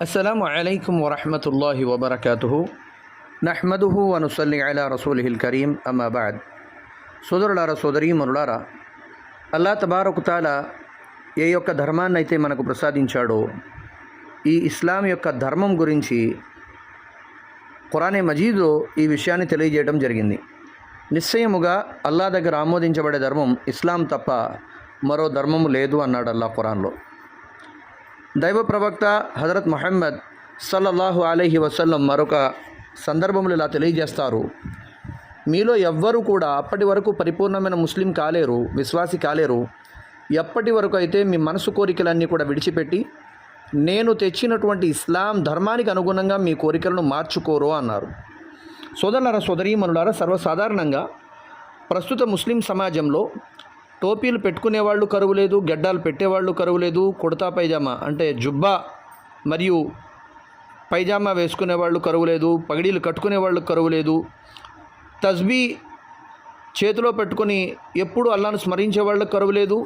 السلام عليكم ورحمة الله وبركاته نحمده ونصلي على رسوله الكريم أما بعد సోదరులారా సోదరీమనులారా అల్లా తబారకుతాల ఏ యొక్క ధర్మాన్ని అయితే మనకు ప్రసాదించాడో ఈ ఇస్లాం యొక్క ధర్మం గురించి ఖురానే మజీద్లో ఈ విషయాన్ని తెలియజేయడం జరిగింది నిశ్చయముగా అల్లా దగ్గర ఆమోదించబడే ధర్మం ఇస్లాం తప్ప మరో ధర్మము లేదు అన్నాడు అల్లా ఖురాన్లో దైవ ప్రవక్త హజరత్ మహమ్మద్ సల్లల్లాహు అలైహి వసల్లం మరొక సందర్భంలో ఇలా తెలియజేస్తారు. మీలో ఎవ్వరూ కూడా అప్పటి వరకు పరిపూర్ణమైన ముస్లిం కాలేరు విశ్వాసి కాలేరు. ఎప్పటి వరకు అయితే మీ మనసు కోరికలన్నీ కూడా విడిచిపెట్టి నేను తెచ్చినటువంటి ఇస్లాం ధర్మానికి అనుగుణంగా మీ కోరికలను మార్చుకోరు అన్నారు. సోదరులారా సోదరీమనులారా సర్వసాధారణంగా ప్రస్తుత ముస్లిం సమాజంలో టోపీలు పెట్టుకునేవాళ్ళు కరువు లేదు గెడ్డాలు పెట్టేవాళ్ళు కరువు లేదు కుడతా పైజామా అంటే జుబ్బా మరియు పైజామా వేసుకునేవాళ్ళు కరువు లేదు పగిడీలు కట్టుకునేవాళ్ళు కరువు లేదు. తస్బీ చేతిలో పెట్టుకొని ఎప్పుడు అల్లాను స్మరించే వాళ్ళకి కరువు లేదు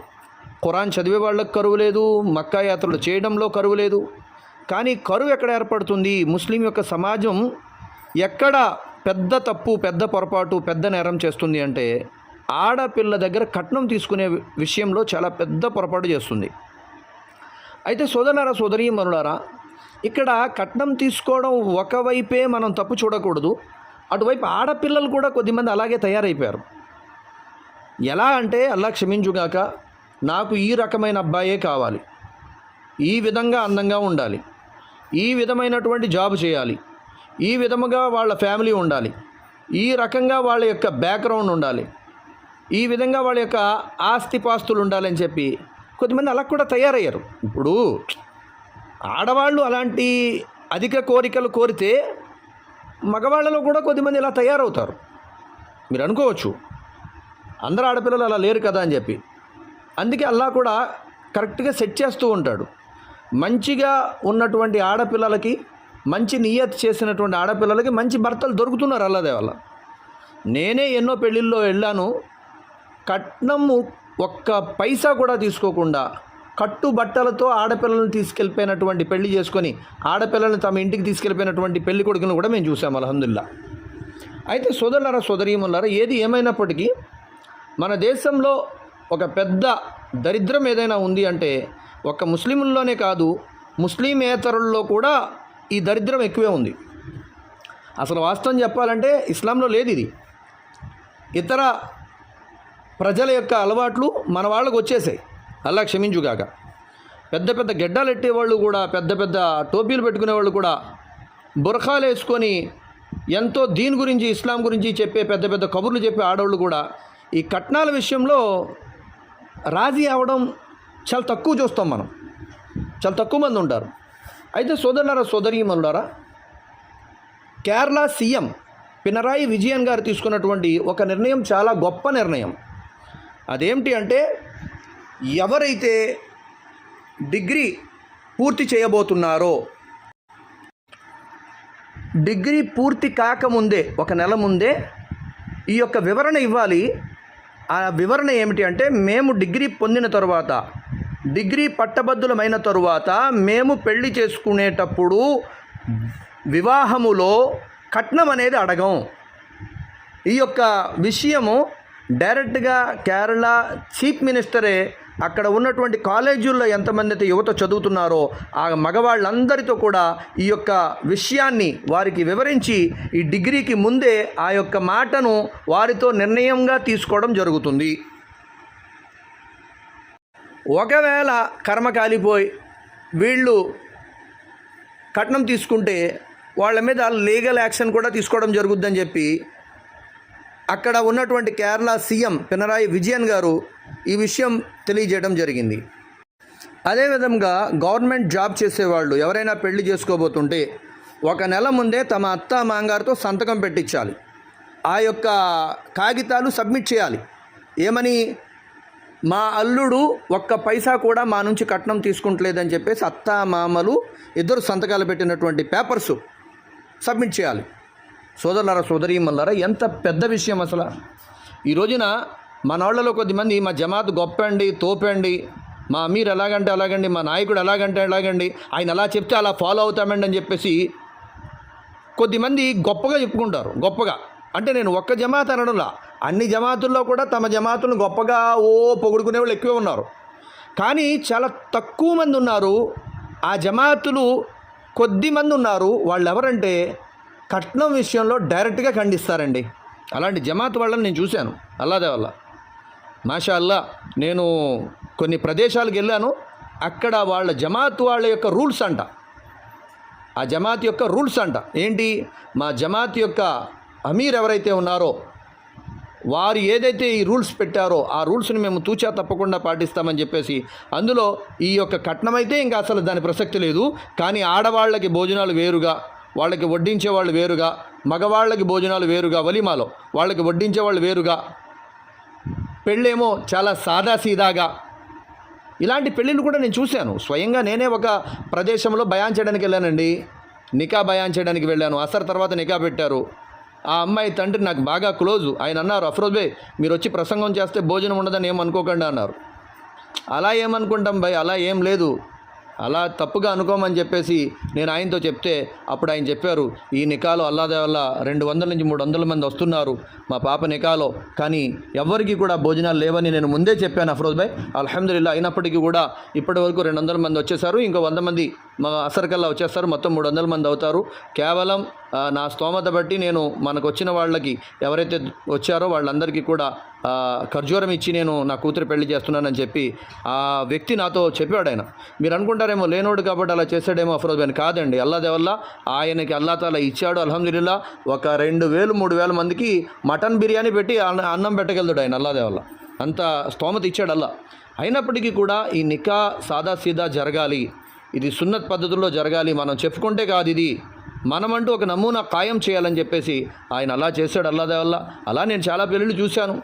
ఖురాన్ చదివే వాళ్ళకు కరువు లేదు మక్కా యాత్రలు చేయడంలో కరువు లేదు. కానీ కరువు ఎక్కడ ఏర్పడుతుంది? ముస్లిం యొక్క సమాజం ఎక్కడ పెద్ద తప్పు పెద్ద పొరపాటు పెద్ద నేరం చేస్తుంది అంటే ఆడపిల్ల దగ్గర కట్నం తీసుకునే విషయంలో చాలా పెద్ద పొరపాటు చేస్తుంది. అయితే సోదరులారా సోదరీమనులారా ఇక్కడ కట్నం తీసుకోవడం ఒకవైపే మనం తప్పు చూడకూడదు. అటువైపు ఆడపిల్లలు కూడా కొద్దిమంది అలాగే తయారైపోయారు. ఎలా అంటే అలా క్షమించుగాక నాకు ఈ రకమైన అబ్బాయే కావాలి. ఈ విధంగా అందంగా ఉండాలి. ఈ విధమైనటువంటి జాబ్ చేయాలి. ఈ విధముగా వాళ్ళ ఫ్యామిలీ ఉండాలి. ఈ రకంగా వాళ్ళ యొక్క బ్యాక్గ్రౌండ్ ఉండాలి. ఈ విధంగా వాళ్ళ యొక్క ఆస్తిపాస్తులు ఉండాలని చెప్పి కొద్దిమంది అలా కూడా తయారయ్యారు. ఇప్పుడు ఆడవాళ్ళు అలాంటి అధిక కోరికలు కోరితే మగవాళ్ళలో కూడా కొద్దిమంది ఇలా తయారవుతారు. మీరు అనుకోవచ్చు అందరు ఆడపిల్లలు అలా లేరు కదా అని చెప్పి. అందుకే అల్లా కూడా కరెక్ట్గా సెట్ చేస్తూ ఉంటాడు. మంచిగా ఉన్నటువంటి ఆడపిల్లలకి మంచి నియత్ చేసినటువంటి ఆడపిల్లలకి మంచి భర్తలు దొరుకుతున్నారు అల్లదే వల్ల నేనే ఎన్నో పెళ్ళిళ్ళలో వెళ్ళాను కట్నము ఒక్క పైసా కూడా తీసుకోకుండా కట్టు బట్టలతో ఆడపిల్లలను తీసుకెళ్ళిపోయినటువంటి పెళ్ళి చేసుకొని ఆడపిల్లలను తమ ఇంటికి తీసుకెళ్ళిపోయినటువంటి పెళ్ళి కొడుకును కూడా మేము చూసాం అలహందుల్లా అయితే సోదరులారా సోదరీములారా ఏది ఏమైనప్పటికీ మన దేశంలో ఒక పెద్ద దరిద్రం ఏదైనా ఉంది అంటే ఒక ముస్లింల్లోనే కాదు ముస్లిమేతరుల్లో కూడా ఈ దరిద్రం ఎక్కువే ఉంది. అసలు వాస్తవం చెప్పాలంటే ఇస్లాంలో లేదు ఇది. ఇతర ప్రజల యొక్క అలవాట్లు మన వాళ్ళకు వచ్చేసాయి. అలా క్షమించుగాక. పెద్ద పెద్ద గెడ్డలు ఎట్టేవాళ్ళు కూడా పెద్ద పెద్ద టోపీలు పెట్టుకునేవాళ్ళు కూడా బురఖాలు వేసుకొని ఎంతో దీని గురించి ఇస్లాం గురించి చెప్పే పెద్ద పెద్ద కబుర్లు చెప్పే ఆడవాళ్ళు కూడా ఈ కట్నాల విషయంలో రాజీ అవ్వడం చాలా తక్కువ చూస్తాం మనం. చాలా తక్కువ మంది ఉంటారు. అయితే సోదరులారా సోదరీమనులారా కేరళ సీఎం పినరాయి విజయన్ గారు తీసుకున్నటువంటి ఒక నిర్ణయం చాలా గొప్ప నిర్ణయం. అదేమిటి అంటే ఎవరైతే డిగ్రీ పూర్తి చేయబోతున్నారో డిగ్రీ పూర్తి కాకముందే ఒక నెల ముందే ఈ యొక్క వివరణ ఇవ్వాలి. ఆ వివరణ ఏమిటి అంటే మేము డిగ్రీ పొందిన తర్వాత డిగ్రీ పట్టభద్రులమైన తరువాత మేము పెళ్ళి చేసుకునేటప్పుడు వివాహములో కట్నం అనేది అడగం. ఈ యొక్క విషయము డైరెక్ట్గా కేరళ చీఫ్ మినిస్టరే అక్కడ ఉన్నటువంటి కాలేజీల్లో ఎంతమంది అయితే యువత చదువుతున్నారో ఆ మగవాళ్ళందరితో కూడా ఈ యొక్క విషయాన్ని వారికి వివరించి ఈ డిగ్రీకి ముందే ఆ యొక్క మాటను వారితో నిర్ణయంగా తీసుకోవడం జరుగుతుంది. ఒకవేళ కర్మ కాలిపోయి వీళ్ళు కట్నం తీసుకుంటే వాళ్ళ మీద లీగల్ యాక్షన్ కూడా తీసుకోవడం జరుగుద్దని చెప్పి అక్కడ ఉన్నటువంటి కేరళ సీఎం పినరాయి విజయన్ గారు ఈ విషయం తెలియజేయడం జరిగింది. అదేవిధంగా గవర్నమెంట్ జాబ్ చేసేవాళ్ళు ఎవరైనా పెళ్ళి చేసుకోబోతుంటే ఒక నెల ముందే తమ అత్త మాంగారితో సంతకం పెట్టించాలి. ఆ యొక్క కాగితాలు సబ్మిట్ చేయాలి. ఏమని? మా అల్లుడు ఒక్క పైసా కూడా మా నుంచి కట్నం తీసుకుంటలేదని చెప్పేసి అత్త మామలు ఇద్దరు సంతకాలు పెట్టినటువంటి పేపర్స్ సబ్మిట్ చేయాలి. సోదరులారా సోదరీమల్లారా ఎంత పెద్ద విషయం అసలు. ఈ రోజున మనవాళ్ళలో కొద్దిమంది మా జమాత్ గొప్ప అండి తోపండి మా అమీర్ ఎలాగంటే అలాగండి మా నాయకుడు ఎలాగంటే ఎలాగండి ఆయన ఎలా చెప్తే అలా ఫాలో అవుతామండి అని చెప్పేసి కొద్దిమంది గొప్పగా చెప్పుకుంటారు గొప్పగా. అంటే నేను ఒక్క జమాత్ అనడంలా. అన్ని జమాతుల్లో కూడా తమ జమాతులను గొప్పగా ఓ పొగుడుకునే వాళ్ళు ఎక్కువే ఉన్నారు. కానీ చాలా తక్కువ మంది ఉన్నారు. ఆ జమాతులు కొద్ది మంది ఉన్నారు. వాళ్ళు ఎవరంటే కట్నం విషయంలో డైరెక్ట్గా ఖండిస్తారండి. అలాంటి జమాత్ వాళ్ళని నేను చూశాను. అల్లాదే వల్ల మాషా అల్లా నేను కొన్ని ప్రదేశాలకు వెళ్ళాను. అక్కడ వాళ్ళ జమాత్ వాళ్ళ యొక్క రూల్స్ అంట. ఆ జమాత్ యొక్క రూల్స్ అంట. ఏంటి? మా జమాత్ యొక్క అమీర్ ఎవరైతే ఉన్నారో వారు ఏదైతే ఈ రూల్స్ పెట్టారో ఆ రూల్స్ని మేము తూచా తప్పకుండా పాటిస్తామని చెప్పేసి అందులో ఈ యొక్క కట్నం అయితే ఇంకా అసలు దాని ప్రసక్తి లేదు. కానీ ఆడవాళ్ళకి భోజనాలు వేరుగా వాళ్ళకి వడ్డించే వాళ్ళు వేరుగా మగవాళ్ళకి భోజనాలు వేరుగా వలిమాలో. వాళ్ళకి వడ్డించే వాళ్ళు వేరుగా. పెళ్ళేమో చాలా సాదాసీదాగా. ఇలాంటి పెళ్ళిళ్ళు కూడా నేను చూశాను. స్వయంగా నేనే ఒక ప్రదేశంలో బయాన్ చేయడానికి వెళ్ళానండి. నికా బయాన్ చేయడానికి వెళ్ళాను. అసర్ తర్వాత నికా పెట్టారు. ఆ అమ్మాయి తండ్రి నాకు బాగా క్లోజు. ఆయన అన్నారు అఫ్రోజ్ బే మీరు వచ్చి ప్రసంగం చేస్తే భోజనం ఉండదని ఏమనుకోకండి అన్నారు. అలా ఏమనుకుంటాం భయ్ అలా ఏం లేదు. అలా తప్పుగా అనుకోమని చెప్పేసి నేను ఆయనతో చెప్తే అప్పుడు ఆయన చెప్పారు ఈ నికాలో అల్లాదే వల్ల రెండు వందల నుంచి మూడు వందల మంది వస్తున్నారు మా పాప నికాలో. కానీ ఎవరికి కూడా భోజనాలు లేవని నేను ముందే చెప్పాను అఫ్రోజ్ భాయ్. అల్హమ్దుల్లా అయినప్పటికీ కూడా ఇప్పటి వరకు రెండు వందల మంది వచ్చేసారు ఇంకో వంద మంది మా అసరికల్లా వచ్చేస్తారు. మొత్తం మూడు వందల మంది అవుతారు. కేవలం నా స్తోమత బట్టి నేను మనకు వచ్చిన వాళ్ళకి ఎవరైతే వచ్చారో వాళ్ళందరికీ కూడా ఖర్జూరం ఇచ్చి నేను నా కూతురు పెళ్ళి చేస్తున్నానని చెప్పి ఆ వ్యక్తి నాతో చెప్పాడు ఆయన. మీరు అనుకుంటారేమో లేనోడు కాబట్టి అలా చేశాడేమో అఫరోజ్ అని కాదండి అల్లాదేవల్ల ఆయనకి అల్లా తాలా ఇచ్చాడు అల్హమ్దుల్లా ఒక రెండు వేలు మూడు వేల మందికి మటన్ బిర్యానీ పెట్టి అన్న- అన్నం పెట్టగలుగుతాడు ఆయన అల్లాదేవల్ల. అంత స్తోమత ఇచ్చాడు అల్లా. అయినప్పటికీ కూడా ఈ నికా సాదా సీదా జరగాలి. ఇది సున్నత్ పద్ధతుల్లో జరగాలి మనం చెప్పుకుంటే కాదు ఇది. మనమంటూ ఒక నమూనా ఖాయం చేయాలని చెప్పేసి ఆయన అలా చేశాడు అల్లాదే వల్ల అలా నేను చాలా పెళ్ళిళ్ళు చూశాను.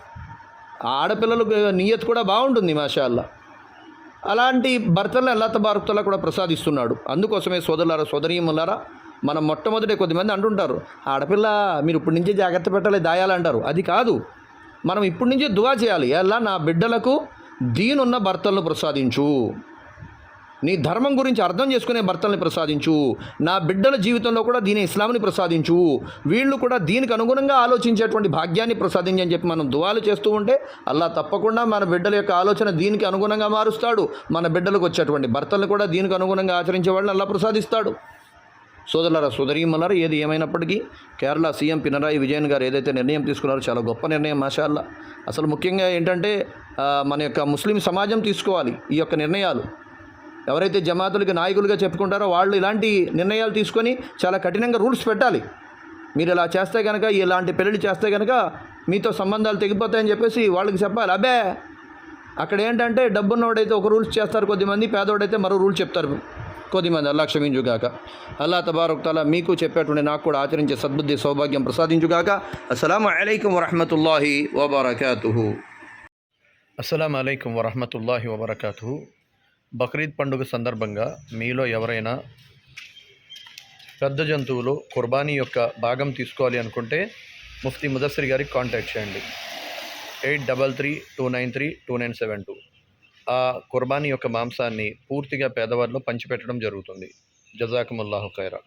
ఆ ఆడపిల్లలకు నియత్ కూడా బాగుంటుంది మాషా అల్లా అలాంటి భర్తలను అల్లా తబారుతలా కూడా ప్రసాదిస్తున్నాడు. అందుకోసమే సోదరులారా సోదరీములారా మనం మొట్టమొదటి కొద్దిమంది అంటుంటారు ఆడపిల్ల మీరు ఇప్పటి నుంచే జాగ్రత్త పెట్టాలి దాయాలంటారు అది కాదు. మనం ఇప్పటి నుంచే దువా చేయాలి. ఎలా నా బిడ్డలకు దీనున్న భర్తలను ప్రసాదించు. నీ ధర్మం గురించి అర్థం చేసుకునే భర్తల్ని ప్రసాదించు. నా బిడ్డల జీవితంలో కూడా దీని ఇస్లాంని ప్రసాదించు. వీళ్ళు కూడా దీనికి అనుగుణంగా ఆలోచించేటువంటి భాగ్యాన్ని ప్రసాదించి అని చెప్పి మనం దువాలు చేస్తూ ఉంటే అలా తప్పకుండా మన బిడ్డల యొక్క ఆలోచన దీనికి అనుగుణంగా మారుస్తాడు. మన బిడ్డలకు వచ్చేటువంటి భర్తలను కూడా దీనికి అనుగుణంగా ఆచరించే వాళ్ళని అలా ప్రసాదిస్తాడు. సోదరులారా సోదరీమలారా ఏది ఏమైనప్పటికీ కేరళ సీఎం పినరాయి విజయన్ గారు ఏదైతే నిర్ణయం తీసుకున్నారో చాలా గొప్ప నిర్ణయం మాషాల్లా అసలు ముఖ్యంగా ఏంటంటే మన యొక్క ముస్లిం సమాజం తీసుకోవాలి ఈ యొక్క నిర్ణయాలు. ఎవరైతే జమాతులకి నాయకులుగా చెప్పుకుంటారో వాళ్ళు ఇలాంటి నిర్ణయాలు తీసుకొని చాలా కఠినంగా రూల్స్ పెట్టాలి. మీరు ఇలా చేస్తే కనుక ఇలాంటి పెళ్ళిళ్ళు చేస్తే కనుక మీతో సంబంధాలు తెగిపోతాయని చెప్పేసి వాళ్ళకి చెప్పాలి. అబ్బే! అక్కడ ఏంటంటే డబ్బున్నవాడైతే ఒక రూల్స్ చేస్తారు కొద్దిమంది పేదవాడైతే మరో రూల్ చెప్తారు కొద్దిమంది. అల్లా క్షమించుగాక. అల్లా తబారక్ మీకు చెప్పేటువంటి నాకు కూడా ఆచరించే సద్బుద్ధి సౌభాగ్యం ప్రసాదించుగాక. అస్సలం అలైకం వరహమతుల్లాహి వబర్కాతు అస్సలం అయికం వరహమతుల్లాహి వబర్కాతు బక్రీద్ పండుగ సందర్భంగా మీలో ఎవరైనా పెద్ద జంతువులు కుర్బానీ యొక్క భాగం తీసుకోవాలి అనుకుంటే ముఫ్తీ ముదస్సరి గారికి కాంటాక్ట్ చేయండి. Eight double three two nine three two nine seven two. ఆ కుర్బానీ యొక్క మాంసాన్ని పూర్తిగా పేదవారిలో పంచిపెట్టడం జరుగుతుంది. జజాకుముల్లాహు ఖైరా.